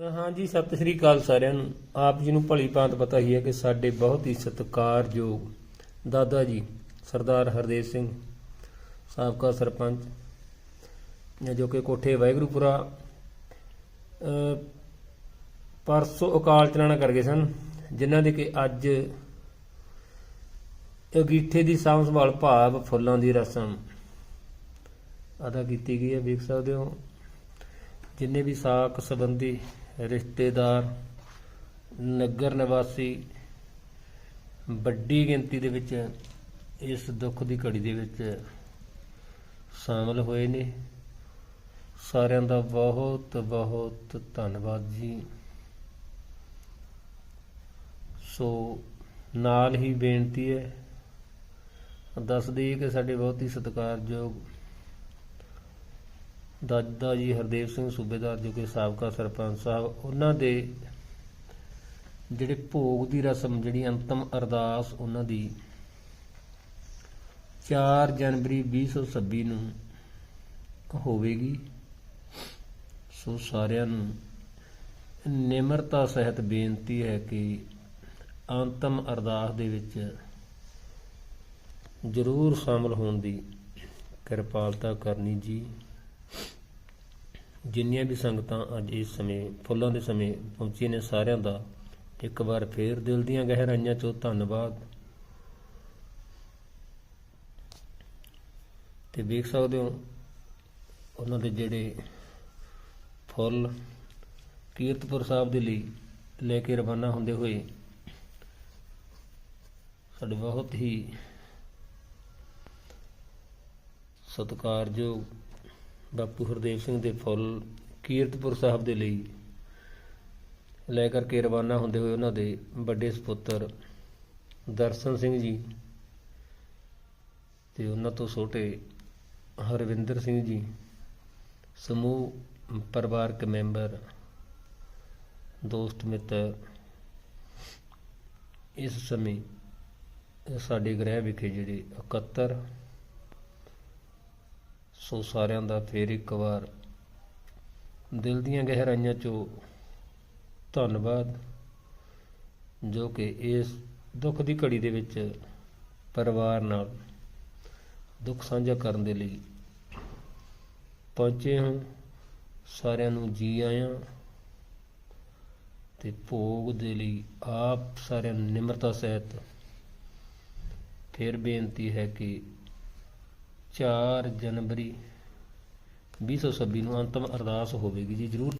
ਹਾਂਜੀ, ਸਤਿ ਸ੍ਰੀ ਅਕਾਲ ਸਾਰਿਆਂ ਨੂੰ। ਆਪ ਜੀ ਨੂੰ ਭਲੀ ਭਾਂਤ ਪਤਾ ਹੀ ਹੈ ਕਿ ਸਾਡੇ ਬਹੁਤ ਹੀ ਸਤਿਕਾਰਯੋਗ ਦਾਦਾ ਜੀ, ਸਰਦਾਰ ਹਰਦੇਵ ਸਿੰਘ, ਸਾਬਕਾ ਸਰਪੰਚ, ਜੋ ਕਿ ਕੋਠੇ ਵਾਹਿਗੁਰੂਪੁਰਾ ਪਰਸੋਂ ਅਕਾਲ ਚਲਾਣਾ ਕਰ ਗਏ ਸਨ, ਜਿਨ੍ਹਾਂ ਦੇ ਕਿ ਅੱਜ ਅਗੀਠੇ ਦੀ ਸਾਂਭ ਸੰਭਾਲ ਭਾਵ ਫੁੱਲਾਂ ਦੀ ਰਸਮ ਅਦਾ ਕੀਤੀ ਗਈ ਹੈ। ਵੇਖ ਸਕਦੇ ਹੋ, ਜਿੰਨੇ ਵੀ ਸਾਕ ਸੰਬੰਧੀ ਰਿਸ਼ਤੇਦਾਰ, ਨਗਰ ਨਿਵਾਸੀ, ਵੱਡੀ ਗਿਣਤੀ ਦੇ ਵਿੱਚ ਇਸ ਦੁੱਖ ਦੀ ਘੜੀ ਦੇ ਵਿੱਚ ਸ਼ਾਮਲ ਹੋਏ ਨੇ। ਸਾਰਿਆਂ ਦਾ ਬਹੁਤ ਬਹੁਤ ਧੰਨਵਾਦ ਜੀ। ਸੋ ਨਾਲ ਹੀ ਬੇਨਤੀ ਹੈ ਦੱਸ ਦਈਏ ਕਿ ਸਾਡੇ ਬਹੁਤ ਹੀ ਸਤਿਕਾਰਯੋਗ ਦਾਦਾ ਜੀ ਹਰਦੇਵ ਸਿੰਘ ਸੂਬੇਦਾਰ ਜੋ ਕਿ ਸਾਬਕਾ ਸਰਪੰਚ ਸਾਹਿਬ, ਉਹਨਾਂ ਦੇ ਜਿਹੜੇ ਭੋਗ ਦੀ ਰਸਮ, ਜਿਹੜੀ ਅੰਤਮ ਅਰਦਾਸ ਉਹਨਾਂ ਦੀ 4 ਜਨਵਰੀ 2026 ਨੂੰ ਹੋਵੇਗੀ। ਸੋ ਸਾਰਿਆਂ ਨੂੰ ਨਿਮਰਤਾ ਸਹਿਤ ਬੇਨਤੀ ਹੈ ਕਿ ਅੰਤਮ ਅਰਦਾਸ ਦੇ ਵਿੱਚ ਜ਼ਰੂਰ ਸ਼ਾਮਲ ਹੋਣ ਦੀ ਕਿਰਪਾਲਤਾ ਕਰਨੀ ਜੀ। ਜਿੰਨੀਆਂ ਵੀ ਸੰਗਤਾਂ ਅੱਜ ਇਸ ਸਮੇਂ, ਫੁੱਲਾਂ ਦੇ ਸਮੇਂ ਪਹੁੰਚੀਆਂ ਨੇ ਸਾਰਿਆਂ ਦਾ, ਇੱਕ ਵਾਰ ਫੇਰ ਦਿਲ ਦੀਆਂ ਗਹਿਰਾਈਆਂ ਚੋਂ ਧੰਨਵਾਦ। ਤੇ ਵੇਖ ਸਕਦੇ ਹੋ, ਉਹਨਾਂ ਦੇ ਜਿਹੜੇ ਫੁੱਲ ਕੀਰਤਪੁਰ ਸਾਹਿਬ ਦੇ ਲਈ ਲੈ ਕੇ ਰਵਾਨਾ ਹੁੰਦੇ ਹੋਏ, ਸਾਡੇ ਬਹੁਤ ਹੀ ਸਤਿਕਾਰਯੋਗ ਬਾਪੂ ਹਰਦੇਵ ਸਿੰਘ ਦੇ ਫੁੱਲ ਕੀਰਤਪੁਰ ਸਾਹਿਬ ਦੇ ਲਈ ਲੈ ਕਰਕੇ ਰਵਾਨਾ ਹੁੰਦੇ ਹੋਏ ਉਹਨਾਂ ਦੇ ਵੱਡੇ ਸੁਪੁੱਤਰ ਦਰਸ਼ਨ ਸਿੰਘ ਜੀ ਤੇ ਉਹਨਾਂ ਤੋਂ ਛੋਟੇ ਹਰਵਿੰਦਰ ਸਿੰਘ ਜੀ, ਸਮੂਹ ਪਰਿਵਾਰਕ ਮੈਂਬਰ, ਦੋਸਤ ਮਿੱਤਰ, ਇਸ ਸਮੇਂ ਸਾਡੇ ਗ੍ਰਹਿ ਵਿਖੇ ਜਿਹੜੇ ਇਕੱਤਰ ਸੋ ਸਾਰਿਆਂ ਦਾ ਫੇਰ ਇੱਕ ਵਾਰ। ਦਿਲ ਦੀਆਂ ਗਹਿਰਾਈਆਂ ਚੋਂ ਧੰਨਵਾਦ, ਜੋ ਕਿ ਇਸ ਦੁੱਖ ਦੀ ਘੜੀ ਦੇ ਵਿੱਚ ਪਰਿਵਾਰ ਨਾਲ ਦੁੱਖ ਸਾਂਝਾ ਕਰਨ ਦੇ ਲਈ ਪਹੁੰਚੇ ਹਾਂ। ਸਾਰਿਆਂ ਨੂੰ ਜੀ ਆਇਆਂ ਤੇ ਭੋਗ ਦੇ ਲਈ ਆਪ ਸਾਰਿਆਂ ਨੂੰ ਨਿਮਰਤਾ ਸਹਿਤ ਫਿਰ ਬੇਨਤੀ ਹੈ ਕਿ 4 ਜਨਵਰੀ 2026 ਨੂੰ ਅੰਤਮ ਅਰਦਾਸ ਹੋਵੇਗੀ ਜੀ ਜਰੂਰ।